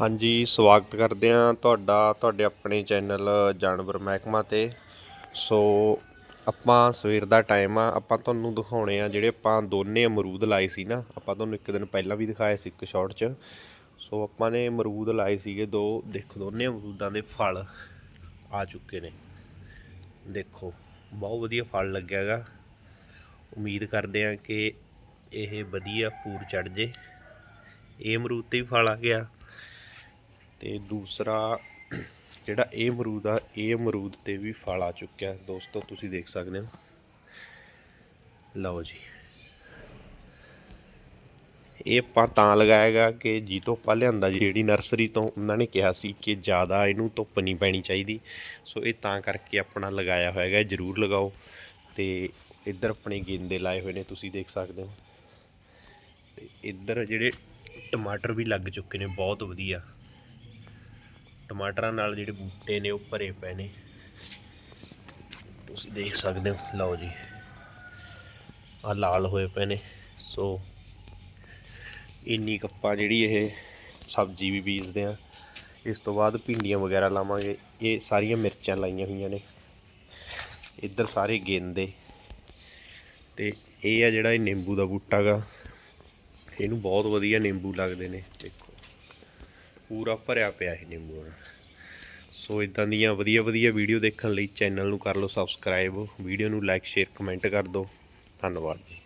ਹਾਂਜੀ, ਸਵਾਗਤ ਕਰਦੇ ਹਾਂ ਤੁਹਾਡਾ, ਤੁਹਾਡੇ ਆਪਣੇ ਚੈਨਲ ਜਾਨਵਰ ਮਹਿਕਮਾ ਤੇ। ਸੋ, ਆਪਾਂ ਸਵੇਰ ਦਾ ਟਾਈਮ ਆ, ਆਪਾਂ ਤੁਹਾਨੂੰ ਦਿਖਾਉਣੇ ਆ ਜਿਹੜੇ ਆਪਾਂ ਦੋਨੇ ਅਮਰੂਦ ਲਾਏ ਸੀ ਨਾ। ਆਪਾਂ ਤੁਹਾਨੂੰ ਇੱਕ ਦਿਨ ਪਹਿਲਾਂ ਵੀ ਦਿਖਾਏ ਸੀ, ਇੱਕ ਸ਼ਾਰਟ 'ਚ। ਸੋ, ਆਪਾਂ ਨੇ ਅਮਰੂਦ ਲਾਏ ਸੀਗੇ ਦੋ। ਦੇਖੋ, ਦੋਨੇ ਅਮਰੂਦਾਂ ਦੇ ਫਲ ਆ ਚੁੱਕੇ ਨੇ। ਦੇਖੋ, ਬਹੁਤ ਵਧੀਆ ਫਲ ਲੱਗਿਆਗਾ ਉਮੀਦ ਕਰਦੇ ਆ ਕਿ ਇਹ ਵਧੀਆ ਪੂਰ ਚੜ ਜੇ। ਇਹ ਅਮਰੂਦ ਤੇ ਵੀ ਫਲ ਆ ਗਿਆ। ਤੇ ਦੂਸਰਾ ਜਿਹੜਾ ਇਹ ਅਮਰੂਦ ਆ, ਇਹ ਅਮਰੂਦ ਤੇ ਵੀ ਫਲ ਆ ਚੁੱਕਿਆ ਦੋਸਤੋ, ਤੁਸੀਂ ਦੇਖ ਸਕਦੇ ਹੋ। ਲਓ ਜੀ। ਇਹ ਆਪਾਂ ਤਾਂ ਲਗਾਏਗਾ ਕਿ ਜੀ ਤੋਂ ਲਿਆਂਦਾ ਜੀ। ਜਿਹੜੀ ਨਰਸਰੀ ਤੋਂ ਉਹਨਾਂ ਨੇ ਕਿਹਾ ਸੀ ਕਿ ਜ਼ਿਆਦਾ ਇਹਨੂੰ ਧੁੱਪ ਨਹੀਂ ਪੈਣੀ ਚਾਹੀਦੀ। ਸੋ ਇਹ ਤਾਂ ਕਰਕੇ ਆਪਣਾ ਲਗਾਇਆ ਹੋਇਆ ਹੈ ਜਰੂਰ ਲਗਾਓ। ਤੇ ਇੱਧਰ ਆਪਣੇ ਗੇਂਦੇ ਲਾਏ ਹੋਏ ਨੇ, ਤੁਸੀਂ ਦੇਖ ਸਕਦੇ ਹੋ। ਤੇ ਇੱਧਰ ਜਿਹੜੇ ਟਮਾਟਰ ਵੀ ਲੱਗ ਚੁੱਕੇ ਨੇ, ਬਹੁਤ ਵਧੀਆ। ਟਮਾਟਰਾਂ ਨਾਲ ਜਿਹੜੇ ਬੂਟੇ ਨੇ ਉਹ ਭਰੇ ਪਏ ਨੇ। ਤੁਸੀਂ ਦੇਖ ਸਕਦੇ ਹੋ, ਲਓ ਜੀ। ਆ ਲਾਲ ਹੋਏ ਪਏ ਨੇ। ਸੋ ਇੰਨੀ ਕੱਪਾ ਜਿਹੜੀ ਇਹ ਸਬਜ਼ੀ ਵੀ ਬੀਜਦੇ ਆ ਇਸ ਤੋਂ ਬਾਅਦ ਭਿੰਡੀਆਂ ਵਗੈਰਾ ਲਾਵਾਂਗੇ। ਇਹ ਸਾਰੀਆਂ ਮਿਰਚਾਂ ਲਾਈਆਂ ਹੋਈਆਂ ਨੇ। ਇੱਧਰ ਸਾਰੇ ਗੇਂਦੇ। ਤੇ ਇਹ ਆ ਜਿਹੜਾ ਇਹ ਨਿੰਬੂ ਦਾ ਬੂਟਾ ਗਾ। ਇਹਨੂੰ ਬਹੁਤ ਵਧੀਆ ਨਿੰਬੂ ਲੱਗਦੇ ਨੇ, ਦੇਖੋ। ਪੂਰਾ ਭਰਿਆ ਪਿਆ ਇਹ ਨਿੰਬੂ ਨਾਲ ਸੋ ਇਦਾਂ ਦੀਆਂ ਵਧੀਆ ਵਧੀਆ ਵੀਡੀਓ ਦੇਖਣ ਲਈ ਚੈਨਲ ਨੂੰ ਕਰ ਲਓ ਸਬਸਕ੍ਰਾਈਬ ਵੀਡੀਓ ਨੂੰ ਲਾਈਕ ਸ਼ੇਅਰ ਕਮੈਂਟ ਕਰ ਦਿਓ। ਧੰਨਵਾਦ ਜੀ।